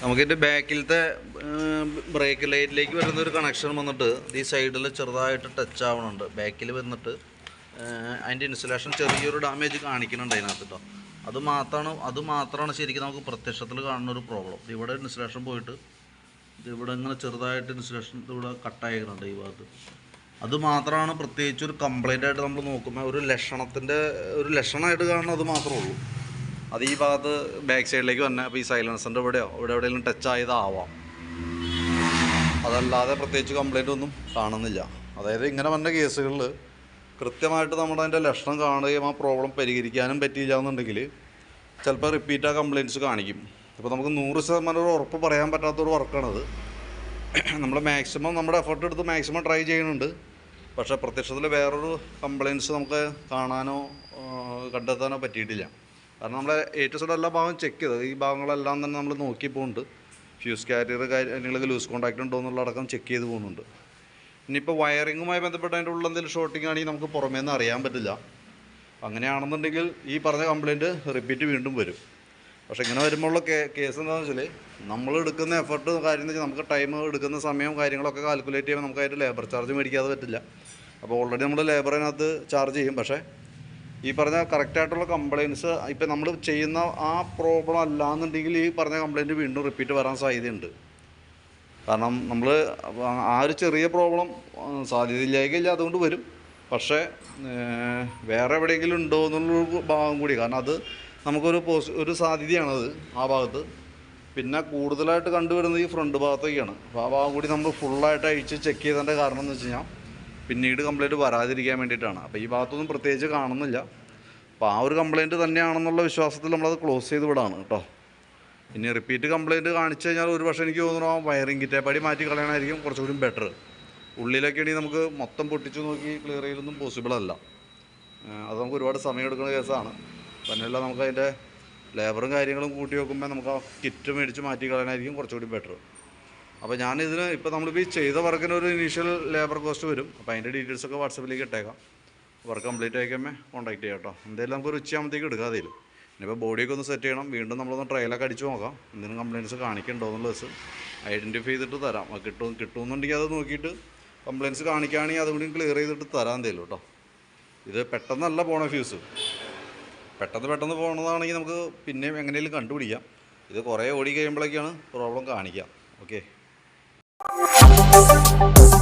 നമുക്കിതിന്റെ ബാക്കിലത്തെ break ലൈറ്റിലേക്ക് വരുന്ന ഒരു connection വന്നിട്ട് ഈ സൈഡിൽ ചെറുതായിട്ട് ടച്ച് ആവണുണ്ട്. ബാക്കിൽ വന്നിട്ട് അതിന്റെ ഇൻസുലേഷൻ ചെറിയൊരു ഡാമേജ് കാണിക്കുന്നുണ്ട് അതിനകത്ത് കേട്ടോ അത് മാത്രമാണ് അത് മാത്രമാണ് ശരിക്കും നമുക്ക് പ്രത്യക്ഷത്തിൽ കാണുന്ന ഒരു പ്രോബ്ലം ഇവിടെ ഇൻസുലേഷൻ പോയിട്ട് ഇവിടെ ഇങ്ങനെ ചെറുതായിട്ട് ഇൻസുലേഷൻ ഇവിടെ കട്ടായിരിക്കുന്നുണ്ട് ഈ ഭാഗത്ത്. അത് മാത്രമാണ് പ്രത്യേകിച്ച് ഒരു കംപ്ലൈന്റ് ആയിട്ട് നമ്മൾ നോക്കുമ്പോൾ ഒരു ലക്ഷണത്തിന്റെ ഒരു ലക്ഷണമായിട്ട് കാണുന്നത് മാത്രമേ ഉള്ളൂ. അത് ഈ ഭാഗത്ത് ബാക്ക് സൈഡിലേക്ക് വന്നെ. അപ്പോൾ ഈ സൈലൻസറിന്റെ ഇവിടെയോ? ഇവിടെ എവിടെയെങ്കിലും ടച്ച് ആയതാവാം. അതല്ലാതെ പ്രത്യേകിച്ച് കംപ്ലൈന്റ് ഒന്നും കാണുന്നില്ല. അതായത് ഇങ്ങനെ വന്ന കേസുകളിൽ കൃത്യമായിട്ട് നമ്മുടെ അതിന്റെ ലക്ഷണം കാണുകയും ആ പ്രോബ്ലം പരിഹരിക്കാനും പറ്റിയില്ല എന്നുണ്ടെങ്കിൽ ചിലപ്പോൾ റിപ്പീറ്റ് ആ കംപ്ലയിന്റ്സ് കാണിക്കും. അപ്പോൾ നമുക്ക് നൂറ് ശതമാനം ഒരു ഉറപ്പ് പറയാൻ പറ്റാത്തൊരു വർക്കാണത്. നമ്മൾ മാക്സിമം നമ്മുടെ എഫർട്ട് എടുത്ത് മാക്സിമം ട്രൈ ചെയ്യുന്നുണ്ട്. പക്ഷേ പ്രത്യക്ഷത്തിൽ വേറൊരു കംപ്ലയിന്റ്സ് നമുക്ക് കാണാനോ കണ്ടെത്താനോ പറ്റിയിട്ടില്ല. കാരണം നമ്മൾ എ ടു സൈഡ് എല്ലാ ഭാഗവും ചെക്ക് ചെയ്തത്. ഈ ഭാഗങ്ങളെല്ലാം തന്നെ നമ്മൾ നോക്കി പോകുന്നുണ്ട് ഫ്യൂസ് കാരിയർ കാര്യങ്ങളൊക്കെ ലൂസ് കോൺടാക്റ്റ് ഉണ്ടോ എന്നുള്ളടക്കം ചെക്ക് ചെയ്ത് പോകുന്നുണ്ട് ഇനിയിപ്പോൾ വയറിങ്ങുമായി ബന്ധപ്പെട്ട് അതിന്റെ ഉള്ളിൽ എന്തെങ്കിലും ഷോർട്ടിങ് ആണെങ്കിൽ നമുക്ക് പുറമേ നിന്ന് അറിയാൻ പറ്റില്ല. അങ്ങനെയാണെന്നുണ്ടെങ്കിൽ ഈ പറഞ്ഞ കംപ്ലയിന്റ് റിപ്പീറ്റ് വീണ്ടും വരും. പക്ഷെ ഇങ്ങനെ വരുമ്പോഴുള്ള കേ കേസ് എന്താണെന്ന് വെച്ചാൽ നമ്മൾ എടുക്കുന്ന എഫർട്ട് കാര്യം വെച്ചാൽ നമുക്ക് ടൈം എടുക്കുന്ന സമയവും കാര്യങ്ങളൊക്കെ കാൽക്കുലേറ്റ് ചെയ്യുമ്പോൾ നമുക്ക് അതിന്റെ ലേബർ ചാർജ് മേടിക്കാതെ പറ്റില്ല. അപ്പോൾ ഓൾറെഡി നമ്മൾ ലേബറിനകത്ത് ചാർജ് ചെയ്യും. പക്ഷേ ഈ പറഞ്ഞ കറക്റ്റായിട്ടുള്ള കംപ്ലയിൻസ് ഇപ്പം നമ്മൾ ചെയ്യുന്ന ആ പ്രോബ്ലം അല്ലാന്നുണ്ടെങ്കിൽ ഈ പറഞ്ഞ കംപ്ലയിന്റ് വീണ്ടും റിപ്പീറ്റ് വരാൻ സാധ്യതയുണ്ട്. കാരണം നമ്മൾ ആ ഒരു ചെറിയ പ്രോബ്ലം സാധ്യതയില്ലായില്ല അതുകൊണ്ട് വരും. പക്ഷേ വേറെ എവിടെയെങ്കിലും ഉണ്ടോ എന്നുള്ളൊരു ഭാഗം കൂടി കാരണം അത് നമുക്കൊരു പോസ് ഒരു സാധ്യതയാണത് ആ ഭാഗത്ത്. പിന്നെ കൂടുതലായിട്ട് കണ്ടുവരുന്നത് ഈ ഫ്രണ്ട് ഭാഗത്തേക്കാണ് അപ്പോൾ ആ ഭാഗം കൂടി നമ്മൾ ഫുള്ളായിട്ട് അഴിച്ച് ചെക്ക് ചെയ്തതിന്റെ കാരണം എന്ന് വെച്ച് കഴിഞ്ഞാൽ പിന്നീട് കംപ്ലൈന്റ് വരാതിരിക്കാൻ വേണ്ടിയിട്ടാണ്. അപ്പോൾ ഈ ഭാഗത്തൊന്നും പ്രത്യേകിച്ച് കാണുന്നില്ല. അപ്പോൾ ആ ഒരു കംപ്ലൈന്റ് തന്നെയാണെന്നുള്ള വിശ്വാസത്തിൽ നമ്മളത് ക്ലോസ് ചെയ്ത് വിടാണ് കേട്ടോ. ഇനി റിപ്പീറ്റ് കംപ്ലൈന്റ് കാണിച്ചു കഴിഞ്ഞാൽ ഒരു പക്ഷേ എനിക്ക് തോന്നുന്നു ആ വയറിംഗ് കിറ്റേപ്പടി മാറ്റി കളയണമായിരിക്കും കുറച്ചുകൂടി ബെറ്റർ ഉള്ളിലൊക്കെ ആണെങ്കിൽ നമുക്ക് മൊത്തം പൊട്ടിച്ചു നോക്കി ക്ലിയർ ചെയ്യലൊന്നും പോസിബിൾ അല്ല. അത് നമുക്ക് ഒരുപാട് സമയം എടുക്കുന്ന കേസാണ്. തന്നെയല്ല നമുക്ക് അതിന്റെ ലേബറും കാര്യങ്ങളും കൂട്ടി വെക്കുമ്പോൾ നമുക്ക് ആ കിറ്റ് മേടിച്ച് മാറ്റി കളയാനായിരിക്കും കുറച്ചുകൂടി ബെറ്റർ അപ്പോൾ ഞാനിതിന് ഇപ്പോൾ നമ്മളിപ്പോൾ ഈ ചെയ്ത വർക്കിന് ഒരു ഇനീഷ്യൽ ലേബർ കോസ്റ്റ് വരും. അപ്പോൾ അതിന്റെ ഡീറ്റെയിൽസൊക്കെ വാട്സപ്പിലേക്ക് ഇട്ടേക്കാം. വർക്ക് കംപ്ലീറ്റ് ആയിക്കുമ്പോൾ കോൺടാക്ട് ചെയ്യാം കേട്ടോ എന്തായാലും നമുക്ക് ഒരു ഉച്ചയാകുമ്പോഴത്തേക്ക് എടുക്കാം അതിൽ ഇനിയിപ്പോൾ ബോഡിയൊക്കെ ഒന്ന് സെറ്റ് ചെയ്യണം. വീണ്ടും നമ്മളൊന്ന് ട്രയലൊക്കെ അടിച്ച് നോക്കാം. എന്തെങ്കിലും കംപ്ലയിൻസ് കാണിക്കണ്ടോ എന്നുള്ള ദിവസം ഐഡന്റിഫൈ ചെയ്തിട്ട് തരാം. കിട്ടും കിട്ടുമെന്നുണ്ടെങ്കിൽ അത് നോക്കിയിട്ട് കംപ്ലയിൻസ് കാണിക്കുകയാണെങ്കിൽ അതുകൂടി ക്ലിയർ ചെയ്തിട്ട് തരാം തരും കേട്ടോ ഇത് പെട്ടെന്നല്ല പോണ ഫ്യൂസ് പെട്ടെന്ന് പെട്ടെന്ന് പോകണതാണെങ്കിൽ നമുക്ക് പിന്നെയും എങ്ങനെയും കണ്ടുപിടിക്കാം. ഇത് കുറേ ഓടി കഴിയുമ്പോഴേക്കാണ് പ്രോബ്ലം കാണിക്കുക. Okay Thank you.